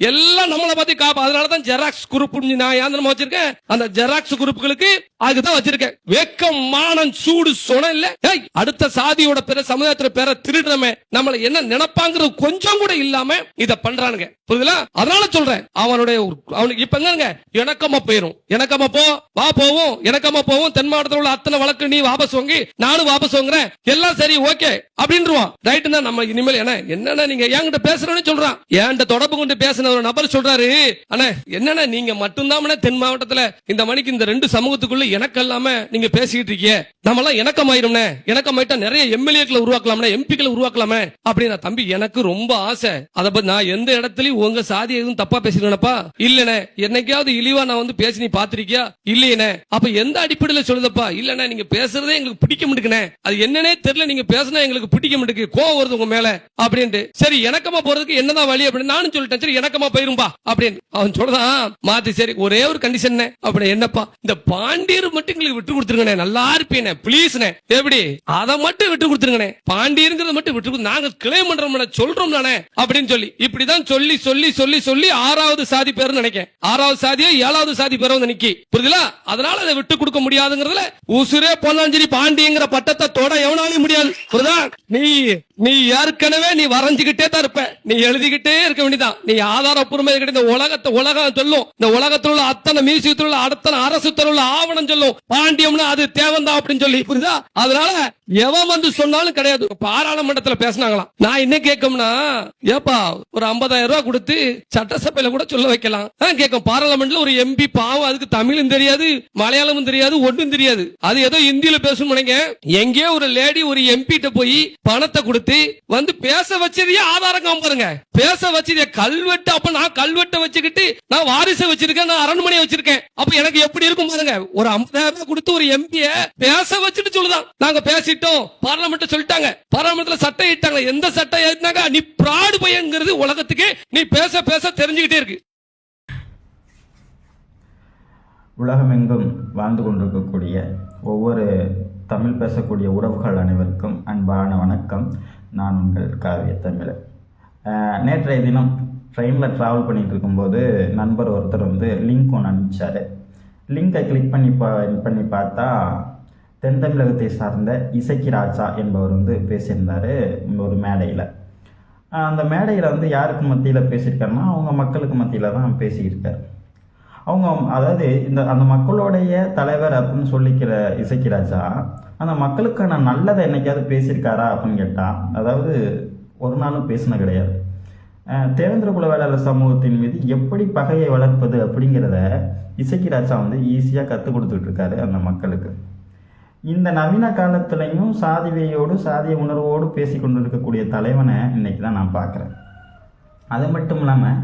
எல்லாம் நம்மளை பத்தி காப்பா. அதனாலதான் ஜெராக்ஸ் குரூப் நான் ஏன் வச்சிருக்கேன்? அந்த ஜெராக்ஸ் குரூப்புகளுக்கு அதுக்குதான் வச்சிருக்கேன். வெக்கம் மானம் சூடு சுணம் இல்ல. ஏய், அடுத்த சாதியோட பேர சமுதாயத்துல பேர திருடுறமே. நம்மள என்ன நினைப்பாங்கிறது கொஞ்சம் கூட இல்லாம இத பண்றானுங்க. புரியுதுல? அதனால சொல்றேன். அவனுடைய அவனுக்கு இப்ப என்னங்க எனக்கம்மா போயிரும். எனக்கம்மா போ வா போவோம். எனக்கம்மா போவோம். தென் மாவட்டத்தில் உள்ள அத்தனை வழக்கு நீ வாபஸ் வாங்கி நானும் வாபஸ் வாங்குறேன். எல்லாம் சரி ஓகே. அப்படின்றான் ரைட் தான் நம்ம இனிமேல் என்ன? என்னன்னா நீங்க என்கிட்ட பேசுறேன்னு சொல்றான். என்கிட்ட தொடர்பு கொண்டு பேசின ஒரு நபர் சொல்றாரு. அண்ணா என்னன்னா நீங்க மட்டும்தான் தென் மாவட்டத்துல இந்த மணிக்கு இந்த ரெண்டு சமூகத்துக்குள்ள எனக்கு இல்லாம நீங்க பேசிக்கிட்டு இருக்கீங்க. நம்ம எல்லாம் இணக்கமாயிரும்னே. இணக்கமாயிட்டா நிறைய எம்எல்ஏக்களை உருவாக்கலாம்னே எம்பிக்களை உருவாக்கலாமே. அப்படின்னா தம்பி எனக்கு ரொம்ப ஆசை. அதை பத்தி நான் எந்த இடத்துலயும் உங்க சாதி எதுவும் தப்பா பேசிருக்கேனப்பா? இல்லனே என்னைக்காவது இழிவா நான் வந்து பேசி நீ பாத்திருக்கியா இல்லையனே அப்ப எந்த அடிப்படையில சொல்லுதப்பா? இல்லனே நீங்க பேசுறதே எங்களுக்கு பிடிக்க மாட்டேங்குனே அது என்னன்னே தெரியல. நீங்க பேசினா எங்களுக்கு பிடிக்க மாட்டேங்குது. கோவம் வருது உங்க மேல. அப்படின்ட்டு. சரி இணக்கமா போறதுக்கு என்னதான் வழி அப்படின்னு நானும் சொல்லிட்டேன். சரி இணக்கமா போயிரும்பா. அப்படின்னு. அவன் சொல்றான் மாத்தி சரி ஒரே ஒரு கண்டிஷன் அப்படி என்னப்பா? இந்த பாண்டிய பாண்டியர் மட்டும் எங்களுக்கு விட்டு கொடுத்துருங்கண்ணே. நல்லா இருப்பீனே. பிளீஸ்ண்ணே எப்படி? அதை மட்டும் விட்டு கொடுத்துருங்கண்ணே. பாண்டியருங்கிறத மட்டும் விட்டு கொடுத்து நாங்க கிளைம் பண்றோம் சொல்றோம் தானே அப்படின்னு சொல்லி. இப்படிதான் சொல்லி சொல்லி சொல்லி சொல்லி ஆறாவது சாதி பேருன்னு நினைக்கிறேன். ஆறாவது சாதியே ஏழாவது சாதி பேர் வந்து நிக்கி. புரியுதுல அதனால அதை விட்டு கொடுக்க முடியாதுங்கிறதுல உசுரே போனாலும் சரி பாண்டியங்கிற பட்டத்தை தொட எவனாலையும் முடியாது. புரியுதா? நீ நீ ஏற்கனவே நீ வரைஞ்சுகிட்டே தான் இருப்ப. நீ எழுதிக்கிட்டே இருக்க வேண்டியதான் நீ ஆதாரப்பூர்வமா இருக்க இந்த உலகத்தை உலகம் சொல்லும். இந்த உலகத்தில் உள்ள அத்தனை மியூசியத்தில் உள்ள அத்தனை அரசு உள்ள ஆவணம் சொல்லும். பாண்டியம்னா அது தேவன்தான் அப்படின்னு சொல்லி புரியுதா? அதனால எவன் வந்து சொன்னாலும் கிடையாது. பாராளுமன்றத்துல பேசினாங்களாம். நான் என்ன கேட்கும்னா ஏப்பா ஒரு 50000 ரூபாய் கொடுத்து சட்டசபையில கூட சொல்ல வைக்கலாம். கேட்கும். பாராளுமன்றத்துல ஒரு எம்பி பாவம் அதுக்கு தமிழும் தெரியாது மலையாளமும் தெரியாது ஒன்றும் தெரியாது. அது ஏதோ இந்தியில பேசணும் நினைக்கிறேன். எங்கேயோ ஒரு லேடி ஒரு எம்பி கிட்ட போய் பணத்தை கொடுத்து வந்து பேச வச்சதையே ஆதாரம் காமிப்பாருங்க பேச வச்சதைய கல்வெட்டு அப்ப நான் கல்வெட்டை வச்சுக்கிட்டு நான் வாரிசை வச்சிருக்கேன் நான் அரண்மனையை வச்சிருக்கேன். அப்ப எனக்கு எப்படி இருக்கும் பாருங்க? ஒரு 50000 ரூபாய் கொடுத்து ஒரு எம்பிய பேச வச்சுட்டு சொல்லுதான். நாங்க பேசிட்டோம். பார்லமெண்ட் சொல்லிட்டாங்க. பார்லமெண்ட்ல சட்டம் இட்டாங்க. எந்த சட்டம் ஏறினாங்க நீ பிராடு பையங்கிறது உலகத்துக்கு நீ பேச பேச தெரிஞ்சுக்கிட்டே இருக்கு. உலகமெங்கும் வாழ்ந்து கொண்டிருக்கக்கூடிய ஒவ்வொரு தமிழ் பேசக்கூடிய உறவுகள் அனைவருக்கும் அன்பான வணக்கம். நான் உங்கள் காவிய தமிழர். நேற்றைய தினம் ட்ரெயினில் ட்ராவல் பண்ணிகிட்டு இருக்கும்போது நண்பர் ஒருத்தர் வந்து லிங்க் ஒன்று அனுப்பிச்சாரு. லிங்கை கிளிக் பண்ணி பா பண்ணி பார்த்தா தென் தமிழகத்தை சார்ந்த இசக்கி ராஜா என்பவர் வந்து பேசியிருந்தார் ஒரு மேடையில். அந்த மேடையில் வந்து யாருக்கு மத்தியில் பேசியிருக்காருன்னா அவங்க மக்களுக்கு மத்தியில் தான் பேசியிருக்கார். அவங்க அதாவது இந்த அந்த மக்களுடைய தலைவர் அப்படின்னு சொல்லிக்கிற இசக்கி ராஜா அந்த மக்களுக்கான நல்லதை என்னைக்காவது பேசியிருக்காரா அப்படின்னு கேட்டால் அதாவது ஒரு நாளும் பேசின கிடையாது. தேவேந்திர குலவேளாளர் சமூகத்தின் மீது எப்படி பகையை வளர்ப்பது அப்படிங்கிறத இசக்கி ராஜா வந்து ஈஸியாக கற்றுக் கொடுத்துட்டு இருக்காரு அந்த மக்களுக்கு. இந்த நவீன காலத்துலையும் சாதிவையோடு சாதிய உணர்வோடு பேசி கொண்டு இருக்கக்கூடிய தலைவனை இன்னைக்கு தான் நான் பார்க்குறேன். அது மட்டும் இல்லாமல்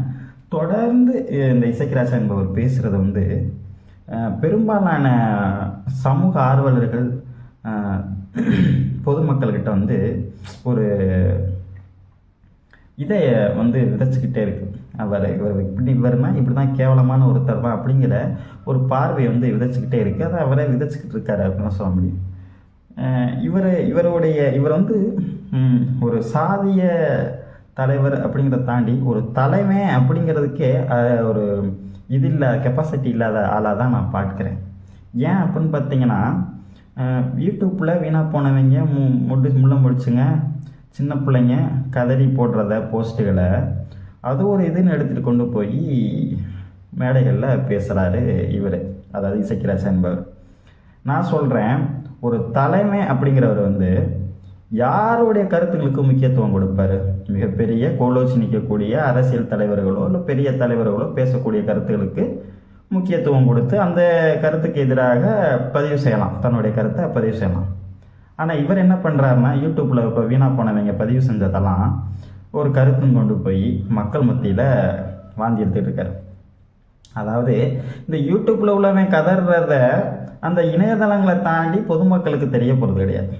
தொடர்ந்து இந்த இசைக்கிராசா என்பவர் பேசுகிறது வந்து பெரும்பாலான சமூக ஆர்வலர்கள் பொதுமக்கள்கிட்ட வந்து ஒரு இதை வந்து விதைச்சிக்கிட்டே இருக்கு. அவர் இவர் இப்படி இவர்னா இப்படி தான் கேவலமான ஒருத்தர் தான் அப்படிங்கிற ஒரு பார்வையை வந்து விதைச்சிக்கிட்டே இருக்குது அதை அவரே விதைச்சிக்கிட்டு இருக்காரு அப்படின்னு சொல்ல முடியும் இவர் இவருடைய இவர் வந்து ஒரு சாதிய தலைவர் அப்படிங்கிறத தாண்டி ஒரு தலைமை அப்படிங்கிறதுக்கே ஒரு இது இல்லை கெப்பாசிட்டி இல்லாத ஆளாக தான் நான் பார்க்குறேன். ஏன் அப்படின்னு பார்த்தீங்கன்னா யூடியூப்பில் வீணாக போனவங்க மு முடி முள்ள முடிச்சுங்க சின்ன பிள்ளைங்க கதறி போடுறத போஸ்ட்டுகளை அது ஒரு இதுன்னு எடுத்துகிட்டு கொண்டு போய் மேடைகளில் பேசுகிறாரு இவர். அதாவது இசைக்கிராஜ் என்பவர். நான் சொல்கிறேன் ஒரு தலைமை அப்படிங்கிறவர் வந்து யாருடைய கருத்துக்களுக்கு முக்கியத்துவம் கொடுப்பாரு? மிகப்பெரிய கோலோச்சி நிற்கக்கூடிய அரசியல் தலைவர்களோ இல்லை பெரிய தலைவர்களோ பேசக்கூடிய கருத்துக்களுக்கு முக்கியத்துவம் கொடுத்து அந்த கருத்துக்கு எதிராக பதிவு செய்யலாம். தன்னுடைய கருத்தை பதிவு செய்யலாம். ஆனால் இவர் என்ன பண்ணுறாருன்னா யூடியூப்பில் இப்போ வீணாக போனவங்க பதிவு செஞ்சதெல்லாம் ஒரு கருத்தும் கொண்டு போய் மக்கள் மத்தியில் வாந்தி எடுத்துகிட்டு இருக்காரு. அதாவது இந்த யூடியூப்பில் உள்ளவன் கதறத அந்த இணையதளங்களை தாண்டி பொதுமக்களுக்கு தெரிய போகிறது கிடையாது.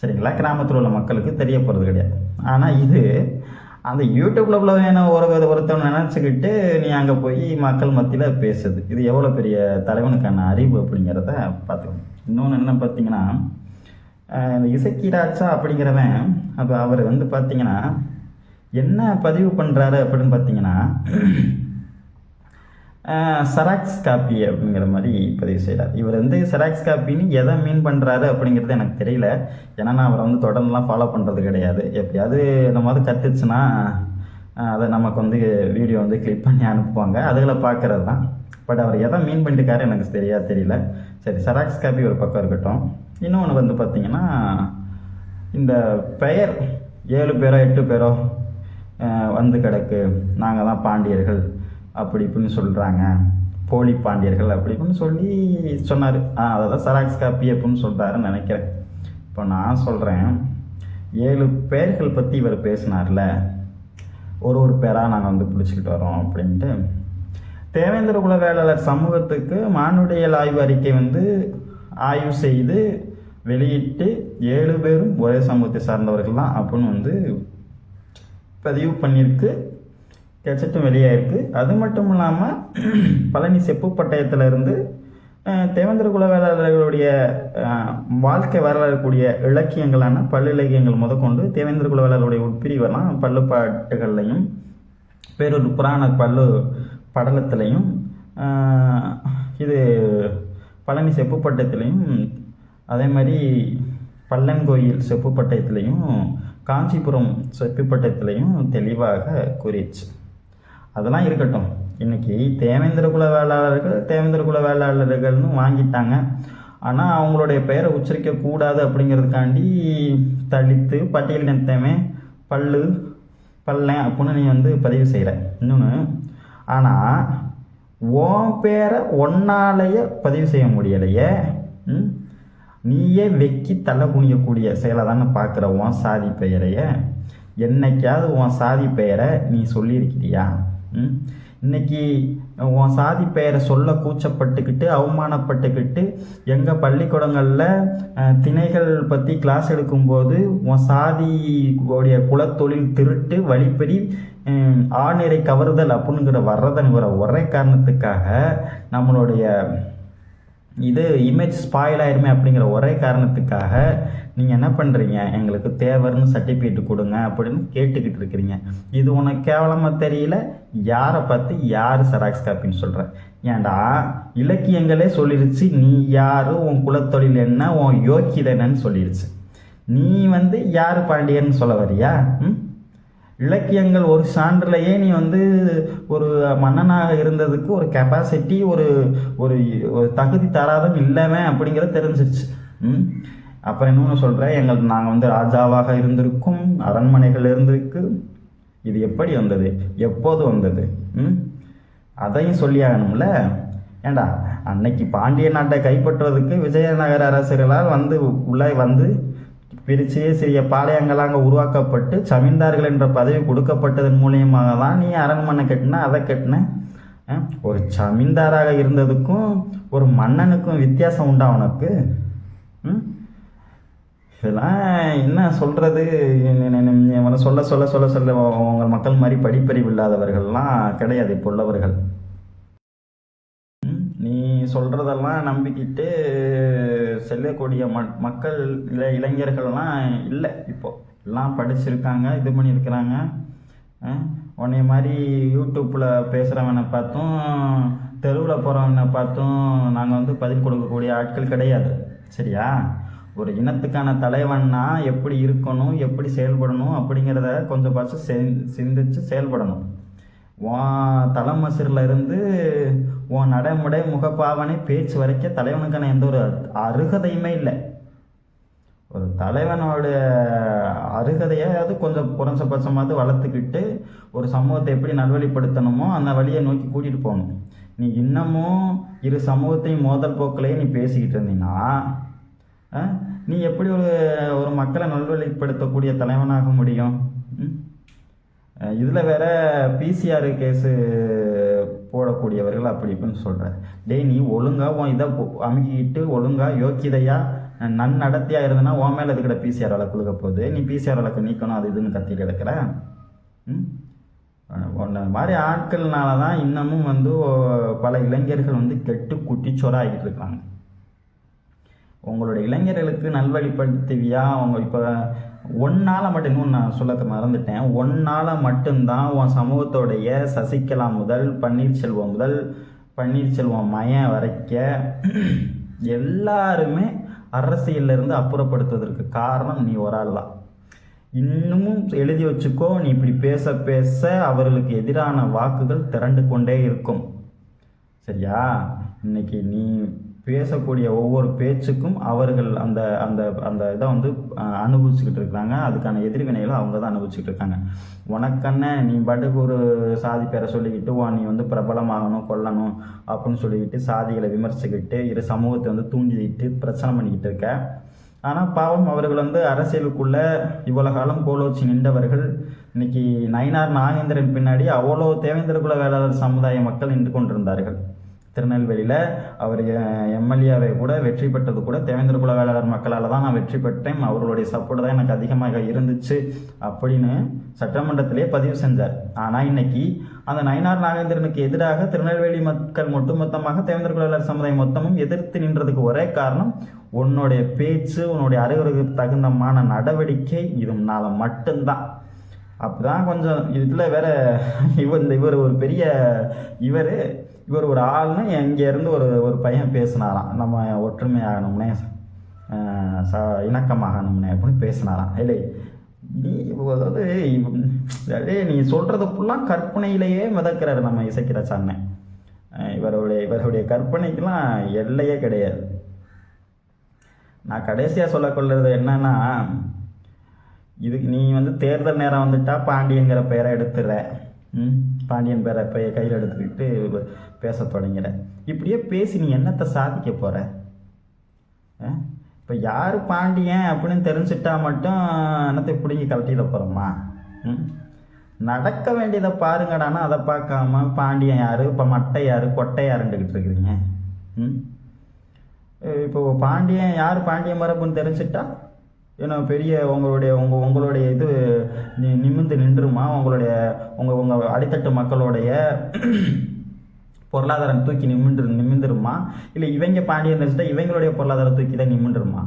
சரிங்களா? கிராமத்தில் உள்ள மக்களுக்கு தெரிய போகிறது கிடையாது. ஆனால் இது அந்த யூடியூப்பில் உள்ளவன் ஒரு ஒருத்தவன் நினச்சிக்கிட்டு நீ அங்கே போய் மக்கள் மத்தியில் பேசுது. இது எவ்வளோ பெரிய தலைவனுக்கான அறிவு அப்படிங்கிறத பார்த்துக்கணும். இன்னொன்று என்ன பார்த்தீங்கன்னா இந்த இசக்கி அப்படிங்கிறவன் அப்போ அவர் வந்து பார்த்தீங்கன்னா என்ன பதிவு பண்ணுறாரு அப்படின்னு பார்த்தீங்கன்னா செராக்ஸ் காப்பி அப்படிங்கிற மாதிரி பதிவு செய்கிறார் இவர் வந்து செராக்ஸ் காப்பின்னு எதை மீன் பண்ணுறாரு அப்படிங்கிறது எனக்கு தெரியல. ஏன்னா நான் அவரை வந்து தொடர்ந்துலாம் ஃபாலோ பண்ணுறது கிடையாது. எப்பயாவது இந்த மாதிரி கற்றுச்சுன்னா அதை நமக்கு வந்து வீடியோ வந்து கிளிக் பண்ணி அனுப்புவாங்க. அதில் பார்க்குறது தான் பட் அவர் எதை மீன் பண்ணிருக்காரு எனக்கு சரியாக தெரியல. சரி செராக்ஸ் காப்பி ஒரு பக்கம் இருக்கட்டும். இன்னொன்று வந்து பார்த்திங்கன்னா இந்த பெயர் ஏழு பேரோ எட்டு பேரோ வந்து கிடக்கு. நாங்கள் தான் பாண்டியர்கள் அப்படி இப்படின்னு சொல்கிறாங்க போலி பாண்டியர்கள் அப்படி இப்படின்னு சொல்லி சொன்னார். ஆ அதை தான் செராக்ஸ் காப்பி அப்படின்னு சொல்கிறாருன்னு நினைக்கிறேன். இப்போ நான் சொல்கிறேன் ஏழு பேர்கள் பற்றி இவர் பேசினார்ல. ஒரு ஒரு பேராக நாங்கள் வந்து பிடிச்சிக்கிட்டு வரோம் அப்படின்ட்டு. தேவேந்திர குல வேளாளர் சமூகத்துக்கு மானுடையல் ஆய்வு அறிக்கை வந்து ஆய்வு செய்து வெளியிட்டு ஏழு பேரும் ஒரே சமூகத்தை சார்ந்தவர்கள் தான் அப்படின்னு வந்து பதிவு பண்ணியிருக்கு. கெச்சட்டும் வெளியாயிருக்கு. அது மட்டும் இல்லாமல் பழனி செப்பு பட்டயத்திலிருந்து தேவேந்திர குல வேளாளர்களுடைய வாழ்க்கை வரலாறக்கூடிய இலக்கியங்களான பல் இலக்கியங்கள் முதற்கொண்டு தேவேந்திர குல வேளாளருடைய உட்பிரிவெல்லாம் பல்லுப்பாட்டுகள்லையும் வேறொரு புராண பல்லு படலத்திலையும் இது பழனி செப்புப்பட்டயத்திலையும் அதே மாதிரி பல்லன்கோயில் செப்புப்பட்டயத்திலையும் காஞ்சிபுரம் செப்புப்பட்டயத்திலையும் தெளிவாக கூறிடுச்சு அதெல்லாம் இருக்கட்டும். இன்றைக்கி தேவேந்திர குல வேளாளர்கள் தேவேந்திர குல வேளாளர்கள்னு வாங்கிட்டாங்க. ஆனால் அவங்களுடைய பெயரை உச்சரிக்க கூடாது அப்படிங்கிறதுக்காண்டி தலித்து பட்டியலினத்தவன் பல்லு பல்லன் அப்படின்னு நீ வந்து பதிவு செய்கிற இன்னொன்று ஆனால் உன் பேரை ஒன்னாலேயே பதிவு செய்ய முடியலையே ம்? நீயே வெக்கி தலை குனியக்கூடிய செயலை தானே பார்க்குற உன் சாதி பெயரைய என்னைக்காவது உன் சாதி பெயரை நீ சொல்லியிருக்கிறியா ம்? இன்னைக்கு உன் சாதி பெயரை சொல்ல கூச்சப்பட்டுக்கிட்டு அவமானப்பட்டுக்கிட்டு எங்கள் பள்ளிக்கூடங்களில் திணைகள் பற்றி கிளாஸ் எடுக்கும்போது உன் சாதி உடைய குலத்தொழில் திருட்டு வழிப்படி ஆணிரை கவருதல் அப்படிங்கிற வர்றதனுங்கிற ஒரே காரணத்துக்காக நம்மளுடைய இது இமேஜ் ஸ்பாயில் ஆயிருமே அப்படிங்கிற ஒரே காரணத்துக்காக நீங்கள் என்ன பண்ணுறீங்க எங்களுக்கு தேவர்னு சர்டிஃபிகேட் கொடுங்க அப்படின்னு கேட்டுக்கிட்டு இருக்கிறீங்க. இது உனக்கு கேவலமாக தெரியல? யாரை பார்த்து யார் செராக்ஸ் காப்பின்னு சொல்கிற ஏன்டா இலக்கியங்களே சொல்லிடுச்சு நீ யார் உன் குலத்தொழில் என்ன உன் யோக்கியதை என்னன்னு சொல்லிடுச்சு நீ வந்து யார் பாண்டியன்னு சொல்ல வரியா? ம்? இலக்கியங்கள் ஒரு சான்றிலேயே நீ வந்து ஒரு மன்னனாக இருந்ததுக்கு ஒரு கெப்பாசிட்டி ஒரு ஒரு ஒரு தகுதி தராதம் இல்லவே அப்படிங்கிறது தெரிஞ்சிச்சு ம்? அப்புறம் இன்னொன்று சொல்கிறேன் எங்கள் நாங்கள் வந்து ராஜாவாக இருந்திருக்கும் அரண்மனைகள் இருந்திருக்கு. இது எப்படி வந்தது? எப்போது வந்தது? ம்? அதையும் சொல்லி ஆகணும்ல? ஏண்டா அன்னைக்கு பாண்டிய நாட்டை கைப்பற்றுவதற்கு விஜயநகர அரசர்களால் வந்து உள்ளே வந்து பிரித்து சிறிய பாளையங்கள் அங்கே உருவாக்கப்பட்டு ஜமீன்தார்கள் என்ற பதவி கொடுக்கப்பட்டதன் மூலியமாக தான் நீ அரண்மனை கட்டின அதை கட்டின ஒரு ஜமீன்தாராக இருந்ததுக்கும் ஒரு மன்னனுக்கும் வித்தியாசம் உண்டா உனக்கு இதெல்லாம் என்ன சொல்கிறது சொல்ல சொல்ல சொல்ல சொல்ல உங்கள் மக்கள் மாதிரி படிப்பறிவு இல்லாதவர்கள்லாம் கிடையாது இப்போ உள்ளவர்கள் சொல்கிறதெல்லாம் நம்பிக்கிட்டு செல்லக்கூடிய ம மக்கள் இல்லை இளைஞர்கள்லாம் இல்லை இப்போது எல்லாம் படிச்சிருக்காங்க இது பண்ணியிருக்கிறாங்க. உன்னைய மாதிரி யூடியூப்பில் பேசுகிறவனை பார்த்தும் தெருவில் போகிறவனை பார்த்தும் நாங்கள் வந்து பதில் கொடுக்கக்கூடிய ஆட்கள் கிடையாது. சரியா? ஒரு இனத்துக்கான தலைவன்னா எப்படி இருக்கணும் எப்படி செயல்படணும் அப்படிங்கிறத கொஞ்சம் பார்த்து சிந்திச்சு செயல்படணும். உன் தலைமசிரில் இருந்து உன் நடைமுறை முகப்பாவனை பேச்சு வரைக்கும் தலைவனுக்கான எந்த ஒரு அருகதையுமே இல்லை. ஒரு தலைவனோட அருகதையாவது கொஞ்சம் குறைஞ்சபட்சமாவது வளர்த்துக்கிட்டு ஒரு சமூகத்தை எப்படி நல்வழிப்படுத்தணுமோ அந்த வழியை நோக்கி கூட்டிகிட்டு போகணும். நீ இன்னமும் இரு சமூகத்தையும் மோதல் போக்கிலேயே நீ பேசிக்கிட்டு இருந்தீங்கன்னா ஆ, நீ எப்படி ஒரு ஒரு மக்களை நல்வழிப்படுத்தக்கூடிய தலைவனாக முடியும்? ம்? இதில் வேற பிசிஆர் கேஸு போடக்கூடியவர்கள் அப்படி இப்படின்னு சொல்கிறேன் டேய் நீ ஒழுங்காக உன் இதை பொ- ஒழுங்காக யோக்கியதையாக நன்னடத்தியாக இருந்தனா உன் மேலே இதுக்கிட பிசிஆர் வழக்கு கொடுக்க போகுது? நீ பிசிஆர் வழக்கு நீக்கணும் அது இதுன்னு கத்தி கிடக்குற? ம்? மாதிரி ஆட்கள்னால தான் இன்னமும் வந்து ஓ- பல இளைஞர்கள் வந்து கெட்டு குட்டிச்சோராகிட்டு இருக்காங்க. உங்களோட இளைஞர்களுக்கு நல்வழிப்படுத்துவியா? அவங்க இப்போ ஒன்னால் மட்டும் இன்னும் நான் சொல்ல மறந்துட்டேன். ஒன்னால் மட்டும்தான் உன் சமூகத்தோடைய சசிகலா முதல் பன்னீர்செல்வம் முதல் பன்னீர்செல்வம் மயம் வரைக்க எல்லாருமே அரசியலிருந்து அப்புறப்படுத்துவதற்கு காரணம் நீ ஒரு ஆள் தான். இன்னமும் எழுதி வச்சுக்கோ நீ இப்படி பேச பேச அவர்களுக்கு எதிரான வாக்குகள் திரண்டு கொண்டே இருக்கும். சரியா? இன்னைக்கு நீ பேசக்கூடிய ஒவ்வொரு பேச்சுக்கும் அவர்கள் அந்த அந்த அந்த இதை வந்து அனுபவிச்சுக்கிட்டு இருக்காங்க. அதுக்கான எதிர்வினைகளை அவங்க தான் அனுபவிச்சுக்கிட்டு இருக்காங்க. உனக்கண்ணே நீ பாட்டுக்கு ஒரு சாதி பேரை சொல்லிக்கிட்டு வா நீ வந்து பிரபலமாகணும் கொல்லணும் அப்படின்னு சொல்லிக்கிட்டு சாதிகளை விமர்சிக்கிட்டு இரு சமூகத்தை வந்து தூண்டிக்கிட்டு பிரச்சனை பண்ணிக்கிட்டு இருக்க. ஆனால் பாவம் அவர்கள் வந்து அரசியலுக்குள்ளே இவ்வளோ காலம் கோலோச்சி நின்றவர்கள். இன்னைக்கு நயினார் நாகேந்திரன் பின்னாடி அவ்வளோ தேவேந்திர குல வேளாளர் சமுதாய மக்கள் நின்று கொண்டிருந்தார்கள். திருநெல்வேலியில் அவர் எம்எல்ஏவை கூட வெற்றி பெற்றது கூட தேவேந்திர குல வேளாளர் மக்களால் தான் நான் வெற்றி பெற்றேன். அவர்களுடைய சப்போர்ட் தான் எனக்கு அதிகமாக இருந்துச்சு அப்படின்னு சட்டமன்றத்திலே பதிவு செஞ்சார். ஆனால் இன்னைக்கு அந்த நயினார் நாகேந்திரனுக்கு எதிராக திருநெல்வேலி மக்கள் ஒட்டுமொத்தமாக தேவேந்திர குல சமுதாயம் மொத்தமும் எதிர்த்து நின்றதுக்கு ஒரே காரணம் உன்னுடைய பேச்சு உன்னுடைய அறிவுரைக்கு தகுந்தமான நடவடிக்கை இதுனால மட்டும்தான். அப்பதான் கொஞ்சம் இதில் வேற இவர் இந்த இவர் ஒரு பெரிய இவர் இவர் ஒரு ஆள்னு இங்கேருந்து ஒரு ஒரு பையன் பேசினாராம். நம்ம ஒற்றுமை ஆகணும்னே ச- இணக்கமாகணும்னே அப்படின்னு பேசினாராம். இல்லை நீ அதாவது அதே நீ சொல்கிறது ஃபுல்லாக கற்பனையிலேயே மிதக்கிறாரு நம்ம இசைக்கிற அண்ணன் இவருடைய இவருடைய கற்பனைக்கெலாம் எல்லையே கிடையாது. நான் கடைசியாக சொல்ல என்னன்னா இதுக்கு நீ வந்து தேர்தல் நேரம் வந்துட்டா பாண்டியங்கிற பெயரை எடுத்துடுற. ம்? பாண்டியன் பேரை பைய கையில் எடுத்துக்கிட்டு பேச தொடங்கிற இப்படியே பேசி நீ என்னத்தை சாதிக்க போகிற இப்போ யார் பாண்டியன் அப்படின்னு தெரிஞ்சிட்டா மட்டும் என்னத்தை பிடிங்கி கழட்டிட போகிறோமா ம்? நடக்க வேண்டியதை பாருங்கடானா அதை பார்க்காம பாண்டியன் யார்? இப்போ மட்டை யார்? கொட்டை யாருண்டுக்கிட்டு இருக்கிறீங்க? ம்? இப்போ பாண்டியன் யார் பாண்டியன் மரபுன்னு தெரிஞ்சிட்டா? ஏன்னா பெரிய உங்களுடைய உங்க உங்களுடைய இது நி- நிமிர்ந்து நின்றுமா? உங்களுடைய உங்க உங்க அடித்தட்டு மக்களுடைய பொருளாதாரம் தூக்கி நிமிந்து நிமிந்துருமா இல்லை இவங்க பாண்டியன் இருந்துச்சுட்டா இவங்களுடைய பொருளாதாரம் தூக்கி தான் நிமிண்டுருமா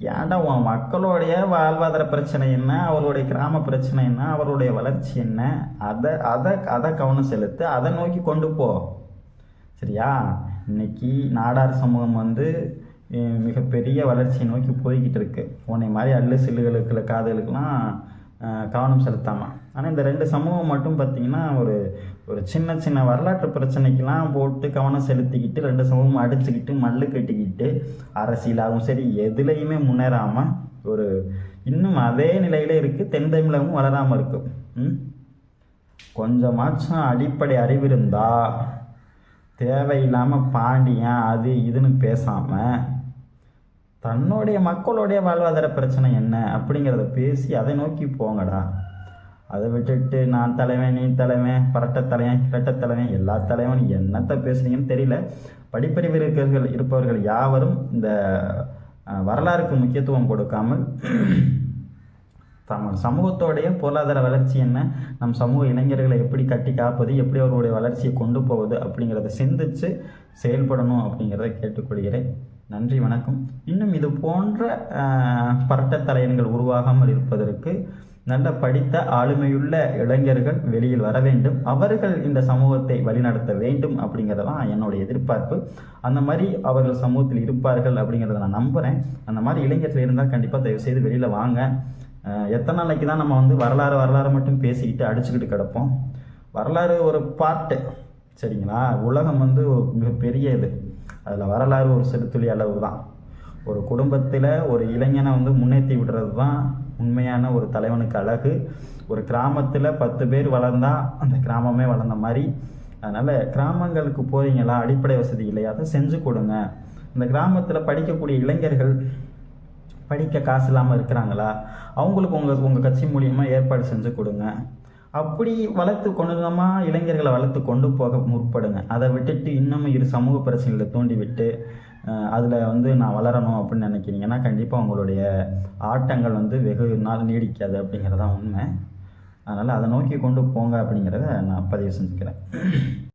ஏன்டா உன் மக்களுடைய வாழ்வாதார பிரச்சனை என்ன? அவர்களுடைய கிராம பிரச்சனை என்ன? அவர்களுடைய வளர்ச்சி என்ன? அதை அதை அதை கவனம் செலுத்து அதை நோக்கி கொண்டு போ. சரியா? இன்னைக்கு நாடார் சமூகம் வந்து மிகப்பெரிய வளர்ச்சியை நோக்கி போய்கிட்டு இருக்கு உன்னை மாதிரி அல்லு சில்லுகளுக்கு காதுகளுக்கெல்லாம் கவனம் செலுத்தாமல் ஆனால் இந்த ரெண்டு சமூகம் மட்டும் பார்த்திங்கன்னா ஒரு ஒரு சின்ன சின்ன வரலாற்று பிரச்சனைக்கெலாம் போட்டு கவனம் செலுத்திக்கிட்டு ரெண்டு சமூகம் அடிச்சுக்கிட்டு மல்லு கட்டிக்கிட்டு அரசியலாகவும் சரி எதுலேயுமே முன்னேறாமல் ஒரு இன்னும் அதே நிலையில் இருக்குது தென் தமிழகமும் வளராமல் இருக்கும் கொஞ்சமாச்சும் அடிப்படை அறிவு இருந்தால் தேவையில்லாமல் பாண்டியன் அது இதுன்னு பேசாமல் தன்னுடைய மக்களுடைய வாழ்வாதார பிரச்சனை என்ன அப்படிங்கிறத பேசி அதை நோக்கி போங்கடா. அதை விட்டுட்டு நான் தலைவன் நீ தலைவன் பரட்ட தலைவன் கிரட்ட தலைவன் எல்லா தலைவன் என்னத்தை பேசுனீங்கன்னு தெரியல. படிப்பறிவு இருக்கிறவர்கள் இருப்பவர்கள் யாவரும் இந்த வரலாறுக்கு முக்கியத்துவம் கொடுக்காமல் தம் சமூகத்தோடைய பொருளாதார வளர்ச்சி என்ன நம் சமூக இளைஞர்களை எப்படி கட்டி காப்பது எப்படி அவர்களுடைய வளர்ச்சியை கொண்டு போவது அப்படிங்கிறத சிந்திச்சு செயல்படணும் அப்படிங்கிறத கேட்டுக்கொள்கிறேன். நன்றி வணக்கம். இன்னும் இது போன்ற பரட்ட தலையன்கள் உருவாகாமல் இருப்பதற்கு நல்ல படித்த ஆளுமையுள்ள இளைஞர்கள் வெளியில் வர வேண்டும். அவர்கள் இந்த சமூகத்தை வழிநடத்த வேண்டும் அப்படிங்கிறதான் என்னுடைய எதிர்பார்ப்பு. அந்த மாதிரி அவர்கள் சமூகத்தில் இருப்பார்கள் அப்படிங்கிறத நான் நம்புகிறேன் அந்த மாதிரி இளைஞர்கள் இருந்தால் கண்டிப்பாக தயவு செய்து வெளியில் வாங்க. எத்தனை நாளைக்கு தான் நம்ம வந்து வரலாறு வரலாறு மட்டும் பேசிக்கிட்டு அடிச்சுக்கிட்டு கிடப்போம்? வரலாறு ஒரு பார்ட்டு சரிங்களா? உலகம் வந்து மிகப்பெரிய இது. அதில் வரலாறு ஒரு சிறுத்துளி அளவு தான் ஒரு குடும்பத்தில் ஒரு இளைஞனை வந்து முன்னேற்றி விடுறது தான் உண்மையான ஒரு தலைவனுக்கு அழகு. ஒரு கிராமத்தில் பத்து பேர் வளர்ந்தால் அந்த கிராமமே வளர்ந்த மாதிரி. அதனால் கிராமங்களுக்கு போகிறீங்களா அடிப்படை வசதி இல்லையா? அதை செஞ்சு கொடுங்க. இந்த கிராமத்தில் படிக்கக்கூடிய இளைஞர்கள் படிக்க காசு இல்லாமல் இருக்கிறாங்களா? அவங்களுக்கு உங்கள் உங்கள் கட்சி மூலியமாக ஏற்பாடு செஞ்சு கொடுங்க. அப்படி வளர்த்து கொண்டுமா இளைஞர்களை வளர்த்து கொண்டு போக முற்படுங்க. அதை விட்டுட்டு இன்னமும் இரு சமூக பிரச்சனைகளை தூண்டிவிட்டு அதில் வந்து நான் வளரணும் அப்படின்னு நினைக்கிறீங்கன்னா கண்டிப்பாக உங்களுடைய ஆட்டங்கள் வந்து வெகு நாள் நீடிக்காது அப்படிங்கிறதான் உண்மை. அதனால் அதை நோக்கி கொண்டு போங்க அப்படிங்கிறத நான் பதிவு செஞ்சுக்கிறேன்.